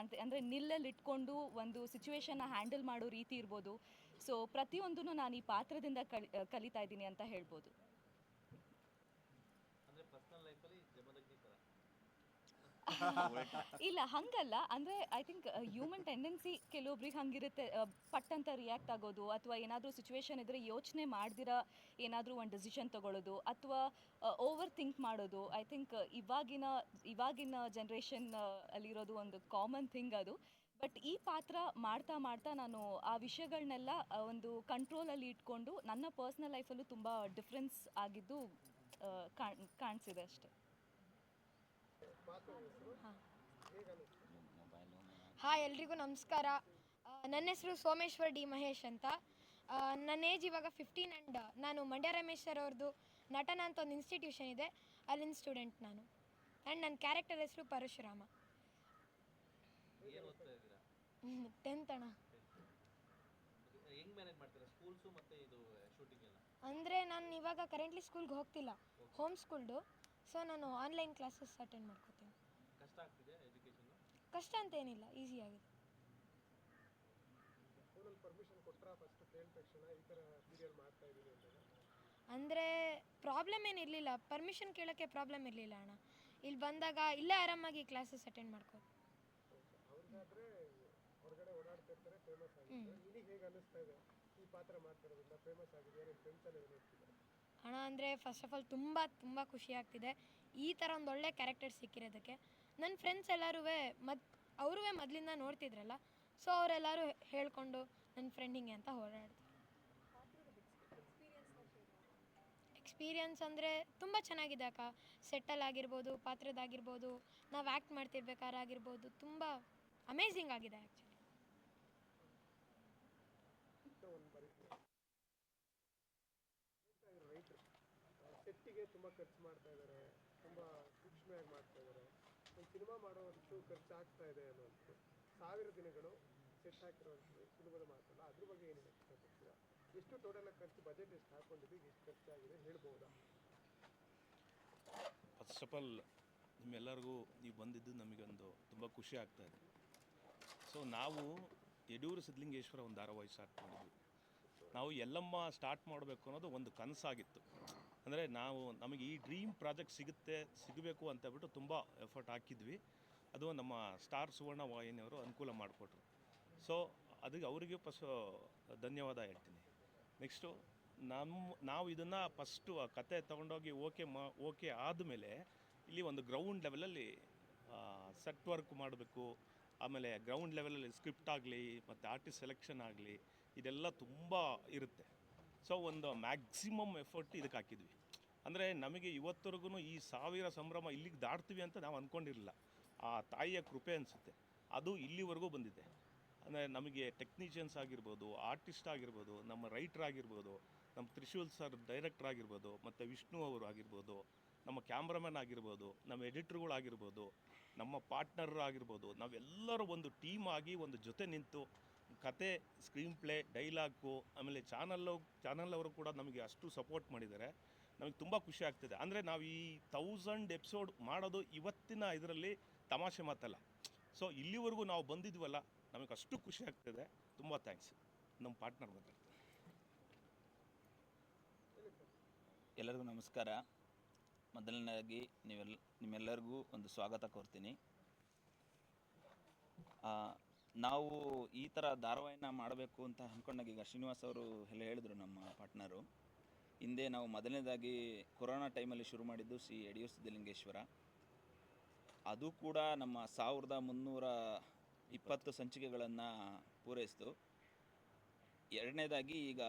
ಅಂತ, ಅಂದರೆ ನಿಲ್ಲಲ್ಲಿ ಇಟ್ಕೊಂಡು ಒಂದು ಸಿಚುವೇಶನ್ನ ಹ್ಯಾಂಡಲ್ ಮಾಡೋ ರೀತಿ ಇರ್ಬೋದು. ಸೊ ಪ್ರತಿಯೊಂದೂ ನಾನು ಈ ಪಾತ್ರದಿಂದ ಕಲಿ ಕಲಿತಾ ಇದ್ದೀನಿ ಅಂತ ಹೇಳ್ಬೋದು ಅಂದರೆ ಪರ್ಸ್ನಲ್ ಲೈಫಲ್ಲಿ ಜಮದಗ್ನಿ ಥರ ಇಲ್ಲ, ಹಂಗಲ್ಲ. ಅಂದ್ರೆ ಐ ಥಿಂಕ್ ಹ್ಯೂಮನ್ ಟೆಂಡೆನ್ಸಿ ಕೆಲವೊಬ್ರಿಗೆ ಹಂಗಿರುತ್ತೆ. ಪಟ್ ಅಂತ ರಿಯಾಕ್ಟ್ ಆಗೋದು ಅಥವಾ ಏನಾದರೂ ಸಿಚುವೇಶನ್ ಇದ್ರೆ ಯೋಚನೆ ಮಾಡ್ದಿರ ಏನಾದರೂ ಒಂದು ಡಿಸಿಷನ್ ತಗೊಳ್ಳೋದು ಅಥವಾ ಓವರ್ ಥಿಂಕ್ ಮಾಡೋದು. ಐ ಥಿಂಕ್ ಇವಾಗಿನ ಇವಾಗಿನ ಜನ್ರೇಷನ್ ಅಲ್ಲಿರೋದು ಒಂದು ಕಾಮನ್ ಥಿಂಗ್ ಅದು. ಬಟ್ ಈ ಪಾತ್ರ ಮಾಡ್ತಾ ಮಾಡ್ತಾ ನಾನು ಆ ವಿಷಯಗಳನ್ನೆಲ್ಲ ಒಂದು ಒಂದು ಕಂಟ್ರೋಲಲ್ಲಿ ಇಟ್ಕೊಂಡು ನನ್ನ ಪರ್ಸ್ನಲ್ ಲೈಫಲ್ಲೂ ತುಂಬ ಡಿಫ್ರೆನ್ಸ್ ಆಗಿದ್ದು ಕಾಣ್, ಕಾಣಿಸಿದೆ ಅಷ್ಟೇ ಪಾತ್ರದ ಹೆಸರು ಹಾ. ಹೇಗೆ ಅನಿಸ್ತು ಹಾಯ್ ಎಲ್ರಿಗೂ ನಮಸ್ಕಾರ. ನನ್ನ ಹೆಸರು ಸೋಮೇಶ್ವರ್ ಡಿ ಮಹೇಶ್ ಅಂತ. ನನ್ನ ಏಜ್ ಇವಾಗ ಫಿಫ್ಟೀನ್ ಆ್ಯಂಡ್ ನಾನು ಮಂಡ್ಯ ರಮೇಶ್ವರ್ ಅವ್ರದ್ದು ನಟನ ಅಂತ ಒಂದು ಇನ್ಸ್ಟಿಟ್ಯೂಷನ್ ಇದೆ. ಅಲ್ಲಿನ ಸ್ಟೂಡೆಂಟ್ ನಾನು. ಆ್ಯಂಡ್ ನನ್ನ ಕ್ಯಾರೆಕ್ಟರ್ ಹೆಸರು ಪರಶುರಾಮ. ಟೆಂತ್ ಅಣ್ಣ. ಅಂದರೆ ನಾನು ಇವಾಗ ಕರೆಂಟ್ಲಿ ಸ್ಕೂಲ್ಗೆ ಹೋಗ್ತಿಲ್ಲ. ಹೋಮ್ ಸ್ಕೂಲ್ಡು ಸೊ ನಾನು ಆನ್ಲೈನ್ ಕ್ಲಾಸಸ್ ಅಟೆಂಡ್ ಎಜುಕೇಶನ್ ಕಷ್ಟ ಅಂತ ಏನಿಲ್ಲ ಈಸಿ ಆಗಿದೆ. ಅಂದರೆ ಪ್ರಾಬ್ಲಮ್ ಏನಿರಲಿಲ್ಲ ಪರ್ಮಿಷನ್ ಕೇಳೋಕ್ಕೆ ಪ್ರಾಬ್ಲಮ್ ಇರಲಿಲ್ಲ ಅಣ್ಣ. ಇಲ್ಲಿ ಬಂದಾಗ ಇಲ್ಲೇ ಆರಾಮಾಗಿ ಕ್ಲಾಸಸ್ ಅಟೆಂಡ್ ಮಾಡ್ಕೋ ಅಣ್ಣ ಏನು ಅಂದರೆ ಫಸ್ಟ್ ಆಫ್ ಆಲ್ ತುಂಬ ತುಂಬ ಖುಷಿ ಆಗ್ತಿದೆ. ಈ ಥರ ಒಂದು ಒಳ್ಳೆ ಕ್ಯಾರೆಕ್ಟರ್ ಸಿಕ್ಕಿರೋದಕ್ಕೆ. ನನ್ನ ಫ್ರೆಂಡ್ಸ್ ಎಲ್ಲರೂ ಮದ್ ಅವರೂ ಮೊದಲಿಂದ ನೋಡ್ತಿದ್ರಲ್ಲ ಸೊ ಅವರೆಲ್ಲರೂ ಹೇಳ್ಕೊಂಡು ನನ್ನ ಫ್ರೆಂಡ್ ಹಿಂಗೆ ಅಂತ ಓಡಾಡ್ತಾರೆ ಎಕ್ಸ್ಪೀರಿಯನ್ಸ್ ಅಂದರೆ ತುಂಬ ಚೆನ್ನಾಗಿದೆ ಅಕ್ಕ. ಸೆಟ್ಟಲ್ ಆಗಿರ್ಬೋದು ಪಾತ್ರದಾಗಿರ್ಬೋದು ನಾವು ಆ್ಯಕ್ಟ್ ಮಾಡ್ತಿರ್ಬೇಕಾರಾಗಿರ್ಬೋದು, ತುಂಬ ಅಮೇಝಿಂಗ್ ಆಗಿದೆ ಆ್ಯಕ್ಚುಲಿ ಸೆಟ್ಟಿಗೆ ತುಂಬ ಖರ್ಚು ಮಾಡ್ತಾ ಇದ್ದಾರೆ ತುಂಬ ಸೂಕ್ಷ್ಮವಾಗಿ ಮಾಡ್ತಾ ಸಿನಿಮಾ ಮಾಡೋಷ್ಟು ಖರ್ಚಾಗ್ತಾ ಇದೆ ಅನ್ನೋದು ಸಾವಿರ ದಿನಗಳು ಸೆಟ್ ಹಾಕಿರೋವಂಥದ್ದು ಸಿನಿಮಾದ ಮಾತಲ್ಲ. ಅದ್ರ ಬಗ್ಗೆ ಏನು ಹೇಳ್ತೀರಾ ಎಷ್ಟು ಟೋಟಲ್ ಖರ್ಚು ಬಜೆಟ್ ಎಷ್ಟು ಹಾಕೊಂಡಿದ್ದೀವಿ ಎಷ್ಟು ಖರ್ಚಾಗಿದೆ ಹೇಳ್ಬೋದಾ? ಫಸ್ಟ್ ಆಫ್ ಆಲ್ ನಿಮ್ಮೆಲ್ಲರಿಗೂ ನೀವು ಬಂದಿದ್ದು ನಮಗೊಂದು ತುಂಬ ಖುಷಿ ಆಗ್ತಾ ಇದೆ. ಸೊ ನಾವು ಯಡಿಯೂರು ಸಿದ್ಧಲಿಂಗೇಶ್ವರ ಒಂದು ಧಾರಾವಾಹಿ ಸ್ಟಾರ್ಟ್ ಮಾಡಿದ್ವಿ. ನಾವು ಎಲ್ಲಮ್ಮ ಸ್ಟಾರ್ಟ್ ಮಾಡಬೇಕು ಅನ್ನೋದು ಒಂದು ಕನಸಾಗಿತ್ತು. ಅಂದರೆ ನಾವು ನಮಗೆ ಈ ಡ್ರೀಮ್ ಪ್ರಾಜೆಕ್ಟ್ ಸಿಗುತ್ತೆ, ಸಿಗಬೇಕು ಅಂತ ಹೇಳ್ಬಿಟ್ಟು ತುಂಬ ಎಫರ್ಟ್ ಹಾಕಿದ್ವಿ. ಅದು ನಮ್ಮ ಸ್ಟಾರ್ ಸುವರ್ಣ ವಾಹಿನಿಯವರು ಅನುಕೂಲ ಮಾಡಿಕೊಟ್ರು. ಸೊ ಅದಕ್ಕೆ ಅವರಿಗೆ ಫಸ್ಟ್ ಧನ್ಯವಾದ ಹೇಳ್ತೀನಿ. ನೆಕ್ಸ್ಟು ನಮ್ಮ ನಾವು ಇದನ್ನು ಫಸ್ಟು ಆ ಕತೆ ತೊಗೊಂಡೋಗಿ ಓಕೆ ಮಾ ಓಕೆ ಆದಮೇಲೆ ಇಲ್ಲಿ ಒಂದು ಗ್ರೌಂಡ್ ಲೆವೆಲಲ್ಲಿ ಸೆಟ್ ವರ್ಕ್ ಮಾಡಬೇಕು. ಆಮೇಲೆ ಗ್ರೌಂಡ್ ಲೆವೆಲಲ್ಲಿ ಸ್ಕ್ರಿಪ್ಟ್ ಆಗಲಿ, ಮತ್ತು ಆರ್ಟಿಸ್ಟ್ ಸೆಲೆಕ್ಷನ್ ಆಗಲಿ, ಇದೆಲ್ಲ ತುಂಬ ಇರುತ್ತೆ. ಸೊ ಒಂದು ಮ್ಯಾಕ್ಸಿಮಮ್ ಎಫರ್ಟ್ ಇದಕ್ಕೆ ಹಾಕಿದ್ವಿ. ಅಂದರೆ ನಮಗೆ ಇವತ್ತರೆಗೂ ಈ ಸಾವಿರ ಸಂಭ್ರಮ ಇಲ್ಲಿಗೆ ದಾಟ್ತೀವಿ ಅಂತ ನಾವು ಅಂದ್ಕೊಂಡಿರಲಿಲ್ಲ ಆ ತಾಯಿಯ ಕೃಪೆ ಅನಿಸುತ್ತೆ. ಅದು ಇಲ್ಲಿವರೆಗೂ ಬಂದಿದೆ. ಅಂದರೆ ನಮಗೆ ಟೆಕ್ನಿಷಿಯನ್ಸ್ ಆಗಿರ್ಬೋದು ಆರ್ಟಿಸ್ಟ್ ಆಗಿರ್ಬೋದು, ನಮ್ಮ ರೈಟರ್ ಆಗಿರ್ಬೋದು, ನಮ್ಮ ತ್ರಿಶೂಲ್ ಸರ್ ಡೈರೆಕ್ಟರ್ ಆಗಿರ್ಬೋದು, ಮತ್ತು ವಿಷ್ಣು ಅವರು ಆಗಿರ್ಬೋದು, ನಮ್ಮ ಕ್ಯಾಮ್ರಾಮನ್ ಆಗಿರ್ಬೋದು, ನಮ್ಮ ಎಡಿಟ್ರುಗಳಾಗಿರ್ಬೋದು ನಮ್ಮ ಪಾರ್ಟ್ನರ್ ಆಗಿರ್ಬೋದು, ನಾವೆಲ್ಲರೂ ಒಂದು ಟೀಮ್ ಆಗಿ ಒಂದು ಜೊತೆ ನಿಂತು ಕತೆ ಸ್ಕ್ರೀನ್ ಪ್ಲೇ ಡೈಲಾಗು ಆಮೇಲೆ ಚಾನಲ್ಲು ಚಾನಲ್ ಅವರು ಕೂಡ ನಮಗೆ ಅಷ್ಟು ಸಪೋರ್ಟ್ ಮಾಡಿದ್ದಾರೆ. ನಮಗೆ ತುಂಬ ಖುಷಿ ಆಗ್ತಿದೆ. ಅಂದರೆ ನಾವು ಈ ತೌಸಂಡ್ ಎಪಿಸೋಡ್ ಮಾಡೋದು ಇವತ್ತಿನ ಇದರಲ್ಲಿ ತಮಾಷೆ ಮಾತಲ್ಲ. ಸೊ ಇಲ್ಲಿವರೆಗೂ ನಾವು ಬಂದಿದ್ವಲ್ಲ, ನಮಗೆ ಅಷ್ಟು ಖುಷಿ ಆಗ್ತಿದೆ. ತುಂಬ ಥ್ಯಾಂಕ್ಸ್ ನಮ್ಮ ಪಾರ್ಟ್ನರ್ ಮಾತಾಡ್ತಾರೆ ಎಲ್ಲರಿಗೂ ನಮಸ್ಕಾರ. ಮೊದಲನೇದಾಗಿ ನೀವೆಲ್ಲ ನಿಮ್ಮೆಲ್ಲರಿಗೂ ಒಂದು ಸ್ವಾಗತ ಕೋರ್ತೀನಿ. ನಾವು ಈ ಥರ ಧಾರಾವಾಹಿನ ಮಾಡಬೇಕು ಅಂತ ಅಂದ್ಕೊಂಡಾಗ ಈಗ ಶ್ರೀನಿವಾಸ್ ಅವರು ಎಲ್ಲ ಹೇಳಿದ್ರು ನಮ್ಮ ಪಾರ್ಟ್ನರು. ಹಿಂದೆ ನಾವು ಮೊದಲನೇದಾಗಿ ಕೊರೋನಾ ಟೈಮಲ್ಲಿ ಶುರು ಮಾಡಿದ್ದು ಶ್ರೀ ಯಡಿಯೂರು ಸಿದ್ಧಲಿಂಗೇಶ್ವರ. ಅದು ಕೂಡ ನಮ್ಮ ಸಾವಿರದ ಮುನ್ನೂರ ಇಪ್ಪತ್ತು ಸಂಚಿಕೆಗಳನ್ನು ಪೂರೈಸಿತು. ಎರಡನೇದಾಗಿ ಈಗ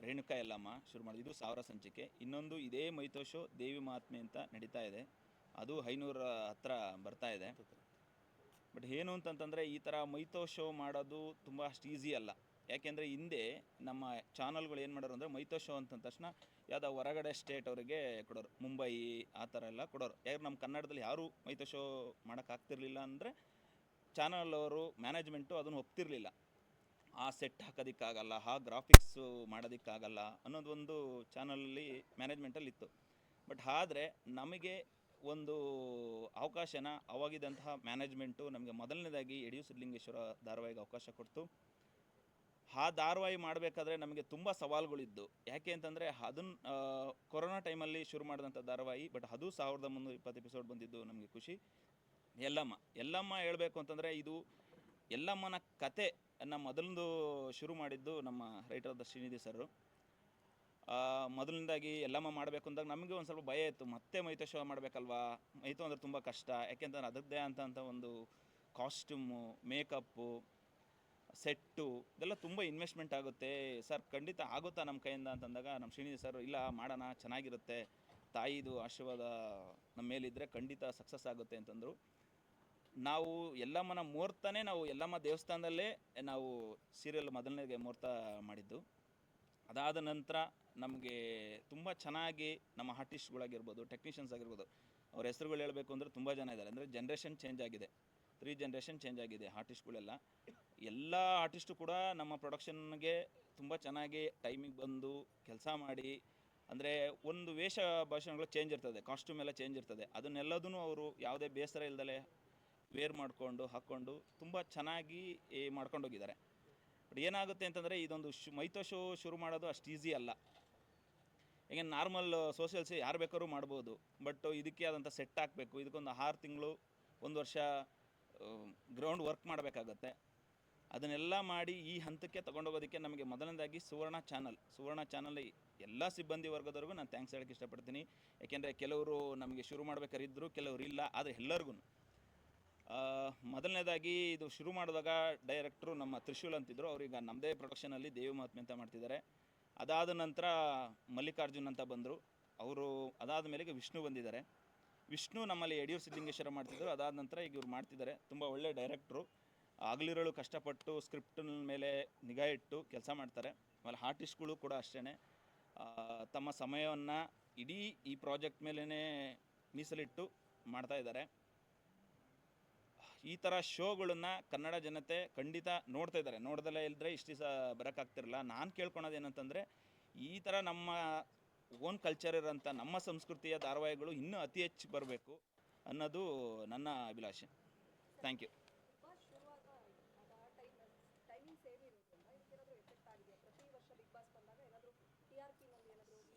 ರೇಣುಕಾ ಯಲ್ಲಮ್ಮ ಶುರು ಮಾಡಿದ್ದು. ಸಾವಿರ ಸಂಚಿಕೆ. ಇನ್ನೊಂದು ಇದೇ ಮೈತೋಶೋ ದೇವಿ ಮಹಾತ್ಮೆ ಅಂತ ನಡೀತಾ ಇದೆ. ಅದು ಐನೂರ ಹತ್ರ ಬರ್ತಾ ಇದೆ. ಬಟ್ ಏನು ಅಂತಂತಂದರೆ ಈ ಥರ ಮೈತೋ ಶೋ ಮಾಡೋದು ತುಂಬ ಅಷ್ಟು ಈಸಿ ಅಲ್ಲ. ಯಾಕೆಂದರೆ ಹಿಂದೆ ನಮ್ಮ ಚಾನಲ್ಗಳು ಏನು ಮಾಡೋರು ಅಂದರೆ ಮೈತೋ ಶೋ ಅಂತ ತಕ್ಷಣ ಯಾವುದೋ ಹೊರಗಡೆ ಸ್ಟೇಟ್ ಅವರಿಗೆ ಕೊಡೋರು. ಮುಂಬೈ ಆ ಥರ ಎಲ್ಲ ಕೊಡೋರು. ಯಾಕೆ ನಮ್ಮ ಕನ್ನಡದಲ್ಲಿ ಯಾರೂ ಮೈತೋ ಶೋ ಮಾಡೋಕ್ಕಾಗ್ತಿರ್ಲಿಲ್ಲ ಅಂದರೆ ಚಾನಲ್ ಅವರು ಮ್ಯಾನೇಜ್ಮೆಂಟು ಅದನ್ನು ಒಪ್ತಿರ್ಲಿಲ್ಲ. ಆ ಸೆಟ್ ಹಾಕೋದಕ್ಕಾಗಲ್ಲ, ಆ ಗ್ರಾಫಿಕ್ಸು ಮಾಡೋದಕ್ಕಾಗಲ್ಲ ಅನ್ನೋದು ಒಂದು ಚಾನಲಲ್ಲಿ ಮ್ಯಾನೇಜ್ಮೆಂಟಲ್ಲಿ ಇತ್ತು ಬಟ್ ಆದರೆ ನಮಗೆ ಒಂದು ಅವಕಾಶನ ಅವಾಗಿದ್ದಂತಹ ಮ್ಯಾನೇಜ್ಮೆಂಟು ನಮಗೆ ಮೊದಲನೇದಾಗಿ ಯಡಿಯೂರು ಸಿದ್ಧಲಿಂಗೇಶ್ವರ ಧಾರಾವಾಹಿಗೆ ಅವಕಾಶ ಕೊಡ್ತು. ಆ ಧಾರಾವಾಹಿ ಮಾಡಬೇಕಾದ್ರೆ ನಮಗೆ ತುಂಬ ಸವಾಲುಗಳಿದ್ದು. ಯಾಕೆ ಅಂತಂದರೆ ಅದನ್ನ ಕೊರೋನಾ ಟೈಮಲ್ಲಿ ಶುರು ಮಾಡಿದಂಥ ಧಾರಾವಾಹಿ, ಬಟ್ ಅದು ಸಾವಿರದ ಮುನ್ನೂರ ಇಪ್ಪತ್ತು ಎಪಿಸೋಡ್ ಬಂದಿದ್ದು ನಮಗೆ ಖುಷಿ. ಎಲ್ಲಮ್ಮ ಎಲ್ಲಮ್ಮ ಹೇಳಬೇಕು ಅಂತಂದರೆ ಇದು ಎಲ್ಲಮ್ಮನ ಕತೆ ನಮ್ಮ ಮೊದಲಂದು ಶುರು ಮಾಡಿದ್ದು ನಮ್ಮ ರೈಟರ್ ಶ್ರೀನಿಧಿ ಸರ್ ಮೊದಲನೇದಾಗಿ ಎಲ್ಲಮ್ಮ ಮಾಡಬೇಕು ಅಂದಾಗ ನಮಗೆ ಒಂದು ಸ್ವಲ್ಪ ಭಯ ಇತ್ತು. ಮತ್ತೆ ಮೈತಾ ಶೋ ಮಾಡಬೇಕಲ್ವಾ? ಮೈತು ಅಂದರೆ ತುಂಬ ಕಷ್ಟ. ಯಾಕೆಂತಂದ್ರೆ ಅದರದ್ದೇ ಅಂತ ಅಂತ ಒಂದು ಕಾಸ್ಟ್ಯೂಮು ಮೇಕಪ್ಪು ಸೆಟ್ಟು ಇದೆಲ್ಲ ತುಂಬ ಇನ್ವೆಸ್ಟ್ಮೆಂಟ್ ಆಗುತ್ತೆ. ಸರ್, ಖಂಡಿತ ಆಗುತ್ತಾ ನಮ್ಮ ಕೈಯಿಂದ ಅಂತಂದಾಗ? ನಮ್ಮ ಶ್ರೀನಿಧಿ ಸರ್, ಇಲ್ಲ, ಮಾಡೋಣ, ಚೆನ್ನಾಗಿರುತ್ತೆ. ತಾಯಿದು ಆಶೀರ್ವಾದ ನಮ್ಮ ಮೇಲಿದ್ದರೆ ಖಂಡಿತ ಸಕ್ಸಸ್ ಆಗುತ್ತೆ ಅಂತಂದರು. ನಾವು ಎಲ್ಲಮ್ಮನ ಮುಹೂರ್ತನೇ ನಾವು ಎಲ್ಲಮ್ಮ ದೇವಸ್ಥಾನದಲ್ಲೇ ನಾವು ಸೀರಿಯಲ್ ಮೊದಲನೇಗೆ ಮುಹೂರ್ತ ಮಾಡಿದ್ದು. ಅದಾದ ನಂತರ ನಮಗೆ ತುಂಬ ಚೆನ್ನಾಗಿ ನಮ್ಮ ಆರ್ಟಿಸ್ಟ್ಗಳಾಗಿರ್ಬೋದು ಟೆಕ್ನಿಷಿಯನ್ಸ್ ಆಗಿರ್ಬೋದು, ಅವ್ರ ಹೆಸರುಗಳು ಹೇಳಬೇಕು ಅಂದರೆ ತುಂಬ ಜನ ಇದ್ದಾರೆ. ಅಂದರೆ ಜನ್ರೇಷನ್ ಚೇಂಜ್ ಆಗಿದೆ. ತ್ರೀ ಜನ್ರೇಷನ್ ಚೇಂಜ್ ಆಗಿದೆ ಆರ್ಟಿಸ್ಟ್ಗಳೆಲ್ಲ. ಎಲ್ಲ ಆರ್ಟಿಸ್ಟು ಕೂಡ ನಮ್ಮ ಪ್ರೊಡಕ್ಷನ್ಗೆ ತುಂಬ ಚೆನ್ನಾಗಿ ಟೈಮಿಗೆ ಬಂದು ಕೆಲಸ ಮಾಡಿ, ಅಂದರೆ ಒಂದು ವೇಷ ಭಾಷಣಗಳು ಚೇಂಜ್ ಇರ್ತದೆ ಕಾಸ್ಟ್ಯೂಮ್ ಎಲ್ಲ ಚೇಂಜ್ ಇರ್ತದೆ. ಅದನ್ನೆಲ್ಲದೂ ಅವರು ಯಾವುದೇ ಬೇಸರ ಇಲ್ದಲೆ ವೇರ್ ಮಾಡಿಕೊಂಡು, ಹಾಕ್ಕೊಂಡು ತುಂಬ ಚೆನ್ನಾಗಿ ಮಾಡ್ಕೊಂಡೋಗಿದ್ದಾರೆ. ಬಟ್ ಏನಾಗುತ್ತೆ ಅಂತಂದರೆ ಇದೊಂದು ಶು ಮೈತೋ ಶೋ ಶುರು ಮಾಡೋದು ಅಷ್ಟು ಈಸಿ ಅಲ್ಲ. ಈಗ ನಾರ್ಮಲ್ ಸೋಷಿಯಲ್ಸ್ ಯಾರು ಬೇಕಾದ್ರೂ ಮಾಡ್ಬೋದು. ಬಟ್ ಇದಕ್ಕೆ ಆದಂಥ ಸೆಟ್ ಹಾಕಬೇಕು. ಇದಕ್ಕೊಂದು ಆರು ತಿಂಗಳು, ಒಂದು ವರ್ಷ ಗ್ರೌಂಡ್ ವರ್ಕ್ ಮಾಡಬೇಕಾಗತ್ತೆ. ಅದನ್ನೆಲ್ಲ ಮಾಡಿ ಈ ಹಂತಕ್ಕೆ ತೊಗೊಂಡೋಗೋದಕ್ಕೆ ನಮಗೆ ಮೊದಲನೇದಾಗಿ ಸುವರ್ಣ ಚಾನಲ್ ಸುವರ್ಣ ಚಾನಲ್ ಎಲ್ಲ ಸಿಬ್ಬಂದಿ ವರ್ಗದವ್ರಿಗೂ ನಾನು ಥ್ಯಾಂಕ್ಸ್ ಹೇಳೋಕ್ಕೆ ಇಷ್ಟಪಡ್ತೀನಿ. ಯಾಕೆಂದರೆ ಕೆಲವರು ನಮಗೆ ಶುರು ಮಾಡ್ಬೇಕಾದ್ರೆ ಇದ್ದರು ಕೆಲವರು ಇಲ್ಲ, ಆದರೆ ಎಲ್ಲರಿಗೂ ಮೊದಲನೇದಾಗಿ ಇದು ಶುರು ಮಾಡಿದಾಗ ಡೈರೆಕ್ಟ್ರು ನಮ್ಮ ತ್ರಿಶೂಲ್ ಅಂತಿದ್ರು. ಅವ್ರೀಗ ನಮ್ಮದೇ ಪ್ರೊಡಕ್ಷನಲ್ಲಿ ದೇವಿ ಮಹಾತ್ಮೆ ಅಂತ ಮಾಡ್ತಿದ್ದಾರೆ. ಅದಾದ ನಂತರ ಮಲ್ಲಿಕಾರ್ಜುನ್ ಅಂತ ಬಂದರು. ಅವರು ಅದಾದ ಮೇಲೆ ವಿಷ್ಣು ಬಂದಿದ್ದಾರೆ. ವಿಷ್ಣು ನಮ್ಮಲ್ಲಿ ಯಡಿಯೂರು ಸಿದ್ಧಲಿಂಗೇಶ್ವರ ಮಾಡ್ತಿದ್ರು. ಅದಾದ ನಂತರ ಈಗ ಇವ್ರು ಮಾಡ್ತಿದ್ದಾರೆ. ತುಂಬ ಒಳ್ಳೆ ಡೈರೆಕ್ಟ್ರು ಆಗಲಿರೋಳು ಕಷ್ಟಪಟ್ಟು ಸ್ಕ್ರಿಪ್ಟಿನ ಮೇಲೆ ನಿಗಾ ಇಟ್ಟು ಕೆಲಸ ಮಾಡ್ತಾರೆ. ಆಮೇಲೆ ಆರ್ಟಿಸ್ಟ್ಗಳು ಕೂಡ ಅಷ್ಟೇ ತಮ್ಮ ಸಮಯವನ್ನು ಇಡೀ ಈ ಪ್ರಾಜೆಕ್ಟ್ ಮೇಲೇ ಮೀಸಲಿಟ್ಟು ಮಾಡ್ತಾ ಇದ್ದಾರೆ. ಈ ಥರ ಶೋಗಳನ್ನು ಕನ್ನಡ ಜನತೆ ಖಂಡಿತ ನೋಡ್ತಾ ಇದ್ದಾರೆ. ನೋಡ್ದಲೇ ಇಲ್ಲದ್ರೆ ಇಷ್ಟು ದಿವಸ ಬರೋಕ್ಕಾಗ್ತಿರಲ್ಲ ನಾನು ಕೇಳ್ಕೊಳೋದು ಏನಂತಂದರೆ ಈ ಥರ ನಮ್ಮ ಓನ್ ಕಲ್ಚರ್ ಇರೋಂಥ ನಮ್ಮ ಸಂಸ್ಕೃತಿಯ ಧಾರಾವಾಹಿಗಳು ಇನ್ನೂ ಅತಿ ಹೆಚ್ಚು ಬರಬೇಕು ಅನ್ನೋದು ನನ್ನ ಅಭಿಲಾಷೆ. ಥ್ಯಾಂಕ್ ಯು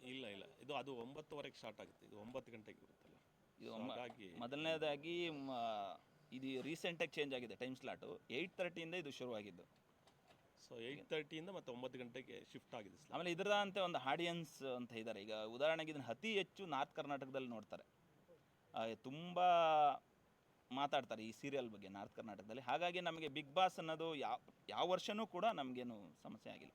ಇಲ್ಲ ಇಲ್ಲ. ಇದು ಅದು ಒಂಬತ್ತುವರೆಗೆ ಸ್ಟಾರ್ಟ್ ಆಗುತ್ತೆ. ಇದು ಒಂಬತ್ತು ಗಂಟೆಗೆ ಇರುತ್ತಲ್ಲ ಇದು ಮೊದಲನೇದಾಗಿ ಇದು ರೀಸೆಂಟಾಗಿ ಚೇಂಜ್ ಆಗಿದೆ ಟೈಮ್ ಸ್ಲಾಟು ಏಯ್ಟ್ ತರ್ಟಿಯಿಂದ ಇದು ಶುರುವಾಗಿದ್ದು. ಸೊ ಏಯ್ಟ್ ತರ್ಟಿಯಿಂದ ಮತ್ತೆ ಒಂಬತ್ತು ಗಂಟೆಗೆ ಶಿಫ್ಟ್ ಆಗಿದೆ. ಆಮೇಲೆ ಇದರದಂತೆ ಒಂದು ಆಡಿಯನ್ಸ್ ಅಂತ ಇದ್ದಾರೆ ಈಗ ಉದಾಹರಣೆಗೆ ಇದನ್ನು ಅತಿ ಹೆಚ್ಚು ನಾರ್ತ್ ಕರ್ನಾಟಕದಲ್ಲಿ ನೋಡ್ತಾರೆ. ತುಂಬ ಮಾತಾಡ್ತಾರೆ ಈ ಸೀರಿಯಲ್ ಬಗ್ಗೆ ನಾರ್ತ್ ಕರ್ನಾಟಕದಲ್ಲಿ. ಹಾಗಾಗಿ ನಮಗೆ ಬಿಗ್ ಬಾಸ್ ಅನ್ನೋದು ಯಾವ ಯಾವ ವರ್ಷವೂ ಕೂಡ ನಮಗೇನು ಸಮಸ್ಯೆ ಆಗಿಲ್ಲ.